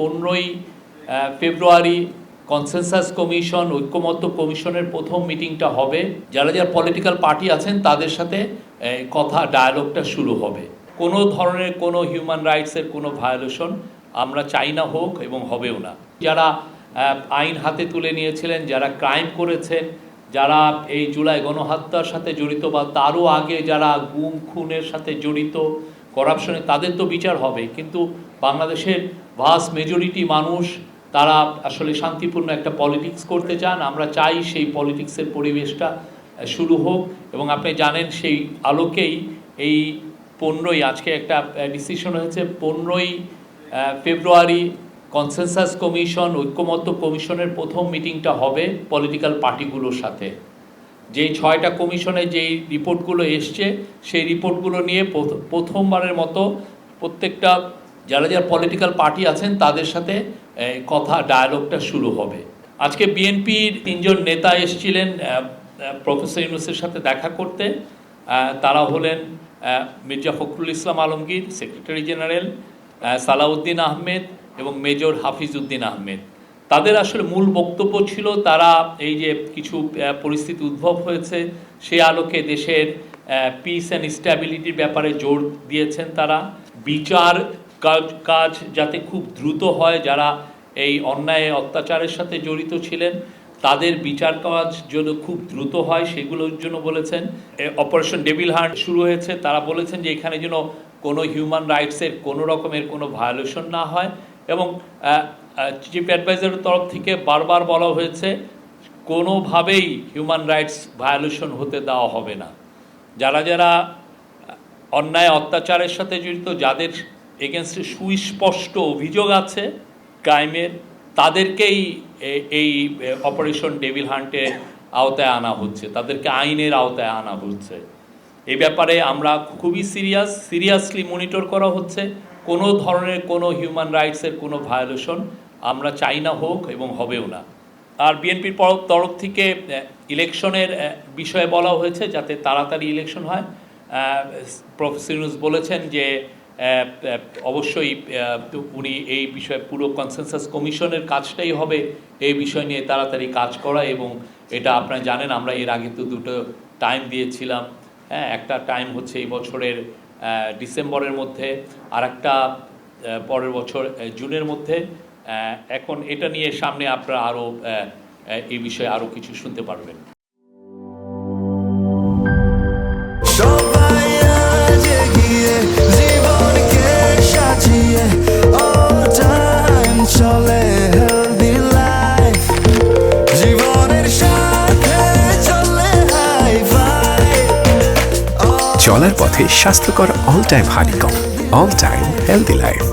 পনেরোই ফেব্রুয়ারি consensus commission ঐক্যমত্য কমিশনের প্রথম মিটিংটা হবে। যারা যারা পলিটিক্যাল পার্টি আছেন, তাদের সাথে কথা ডায়ালগটা শুরু হবে। কোনো ধরনের কোনো হিউম্যান রাইটসের কোনো ভায়োলেশন আমরা চাই না হোক এবং হবেও না। যারা আইন হাতে তুলে নিয়েছিলেন, যারা ক্রাইম করেছেন, যারা এই জুলাই গণহত্যার সাথে জড়িত বা তারও আগে যারা গুম, খুনের সাথে জড়িত করাপশনে তাদের তো বিচার হবে। কিন্তু বাংলাদেশের ভাস মেজরিটি মানুষ, তারা আসলে শান্তিপূর্ণ একটা পলিটিক্স করতে চান। আমরা চাই সেই পলিটিক্সের পরিবেশটা শুরু হোক। এবং আপনি জানেন সেই আলোকেই এই পনেরোই, আজকে একটা ডিসিশন হয়েছে, পনেরোই ফেব্রুয়ারি কনসেনসাস কমিশন ঐক্যমত্য কমিশনের প্রথম মিটিংটা হবে পলিটিক্যাল পার্টিগুলোর সাথে। যেই ছয়টা কমিশনে যেই রিপোর্টগুলো এসছে, সেই রিপোর্টগুলো নিয়ে প্রথ- প্রথমবারের মতো প্রত্যেকটা যারা যারা পলিটিক্যাল পার্টি আছেন, তাদের সাথে কথা ডায়ালগটা শুরু হবে। আজকে বিএনপির তিনজন নেতা এসেছিলেন প্রফেসর ইউনুসের সাথে দেখা করতে। তারা হলেন মির্জা ফখরুল ইসলাম আলমগীর সেক্রেটারি জেনারেল সালাউদ্দিন আহমেদ এবং মেজর হাফিজউদ্দিন আহমেদ। তাদের আসলে মূল বক্তব্য ছিল, তারা এই যে কিছু পরিস্থিতি উদ্ভব হয়েছে, সে আলোকে দেশের পিস অ্যান্ড স্ট্যাবিলিটির ব্যাপারে জোর দিয়েছেন তারা। বিচার কাজ কাজ যাতে খুব দ্রুত হয়, যারা এই অন্যায় অত্যাচারের সাথে জড়িত ছিলেন, তাদের বিচার কাজ যেন খুব দ্রুত হয় সেগুলোর জন্য বলেছেন। অপারেশন ডেভিল হান্ট শুরু হয়েছে, তারা বলেছেন যে এখানে যেন কোনো হিউম্যান রাইটসের কোনো রকমের কোনো ভায়োলেশন না হয় এবং চিফ অ্যাডভাইজারের তরফ থেকে বারবার বলা হয়েছে, কোনোভাবেই হিউম্যান রাইটস ভায়োলেশন হতে দেওয়া হবে না। যারা যারা অন্যায় অত্যাচারের সাথে জড়িত, যাদের এগেনস্টে সুস্পষ্ট অভিযোগ আছে ক্রাইমের। তাদেরকেই এই অপারেশন ডেভিল হান্টের আওতায় আনা হচ্ছে। তাদেরকে আইনের আওতায় আনা হচ্ছে। এই ব্যাপারে আমরা খুবই সিরিয়াস সিরিয়াসলি মনিটর করা হচ্ছে। কোনো ধরনের কোনো হিউম্যান রাইটসের কোনো ভায়োলেশন আমরা চাই না হোক এবং হবেও না। আর বিএনপির তরফ থেকে ইলেকশনের বিষয়ে বলা হয়েছে যাতে তাড়াতাড়ি ইলেকশন হয়। প্রফেসর বলেছেন যে অবশ্যই উনি এই বিষয়ে পুরো কনসেনসাস কমিশনের কাজটাই হবে এই বিষয় নিয়ে তাড়াতাড়ি কাজ করা এবং এটা আপনারা জানেন, আমরা এর আগে তো দুটো টাইম দিয়েছিলাম। হ্যাঁ একটা টাইম হচ্ছে এই বছরের ডিসেম্বরের মধ্যে, আর একটা পরের বছর জুনের মধ্যে। এখন এটা নিয়ে সামনে আপনারা আরও এই বিষয়ে আরও কিছু শুনতে পারবেন। চলে হেলদি লাইফ জীবনের সাথে চলে হাই ফাই চলার পথে স্বাস্থ্যকর all time honeycomb all time healthy life